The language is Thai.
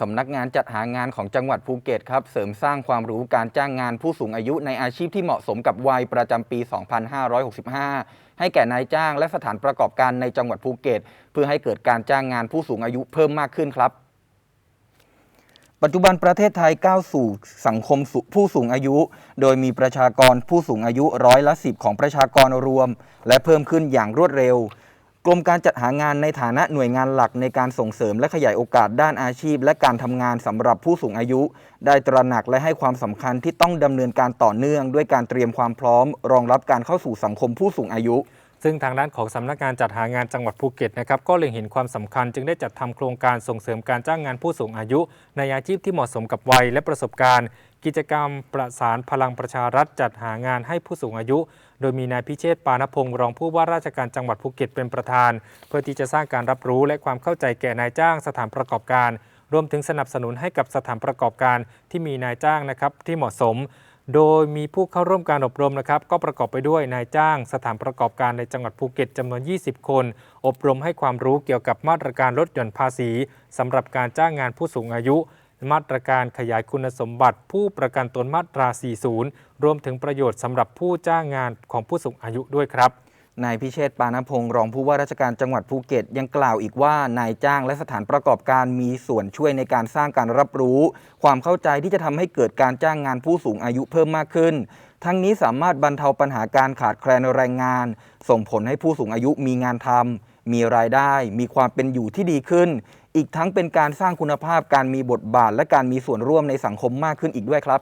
สำนักงานจัดหางานของจังหวัดภูเก็ตครับ เสริมสร้างความรู้การจ้างงานผู้สูงอายุในอาชีพที่เหมาะสมกับวัยประจำปี 2565 ให้แก่นายจ้างและสถานประกอบการในจังหวัดภูเก็ต เพื่อให้เกิดการจ้างงานผู้สูงอายุเพิ่มมากขึ้นครับ ปัจจุบันประเทศไทยก้าวสู่สังคมผู้สูงอายุ โดยมีประชากรผู้สูงอายุร้อยละสิบของประชากรรวม และเพิ่มขึ้นอย่างรวดเร็ว กรมการจัดหางานในฐานะหน่วยงานหลักในการส่งเสริมและขยายโอกาสด้านอาชีพ และการทำงานสำหรับผู้สูงอายุ ได้ตระหนักและให้ความสำคัญที่ต้องดำเนินการต่อเนื่อง ด้วยการเตรียมความพร้อม รองรับการเข้าสู่สังคมผู้สูงอายุ ซึ่งทางด้านของสำนักงานจัดหางานจังหวัดภูเก็ตนะครับก็เล็งเห็นความสำคัญจึงได้จัดทำโครงการส่งเสริมการจ้างงานผู้สูงอายุ ในอาชีพที่เหมาะสมกับวัยและประสบการณ์ กิจกรรมประสานพลังประชารัฐจัดหางานให้ผู้สูงอายุ โดยมีนายพิเชษปานพงศ์รองผู้ว่าราชการจังหวัดภูเก็ตเป็นประธาน เพื่อที่จะสร้างการรับรู้และความเข้าใจแก่นายจ้างสถานประกอบการ รวมถึงสนับสนุนให้กับสถานประกอบการที่มีนายจ้างนะครับที่เหมาะสม โดยมีผู้เข้าร่วมการอบรมนะครับ ก็ประกอบไปด้วยนายจ้าง สถานประกอบการในจังหวัดภูเก็ตจำนวน 20 คน อบรมให้ความรู้เกี่ยวกับมาตรการลดหย่อนภาษีสำหรับการจ้างงานผู้สูงอายุ มาตรการขยายคุณสมบัติผู้ประกันตนมาตรา 40 รวมถึงประโยชน์สำหรับผู้จ้างงานของผู้สูงอายุด้วยครับนายพิเชษปานพงศ์รองผู้ว่าราชการจังหวัดภูเก็ตยังกล่าวอีกว่านายจ้างและสถานประกอบการมีส่วนช่วยในการสร้างการรับรู้ ความเข้าใจที่จะทำให้เกิดการจ้างงานผู้สูงอายุเพิ่มมากขึ้น ทั้งนี้สามารถบรรเทาปัญหาการขาดแคลนแรงงาน ส่งผลให้ผู้สูงอายุมีงานทำ มีรายได้ มีความเป็นอยู่ที่ดีขึ้น อีกทั้งเป็นการสร้างคุณภาพการมีบทบาท และการมีส่วนร่วมในสังคมมากขึ้นอีกด้วยครับ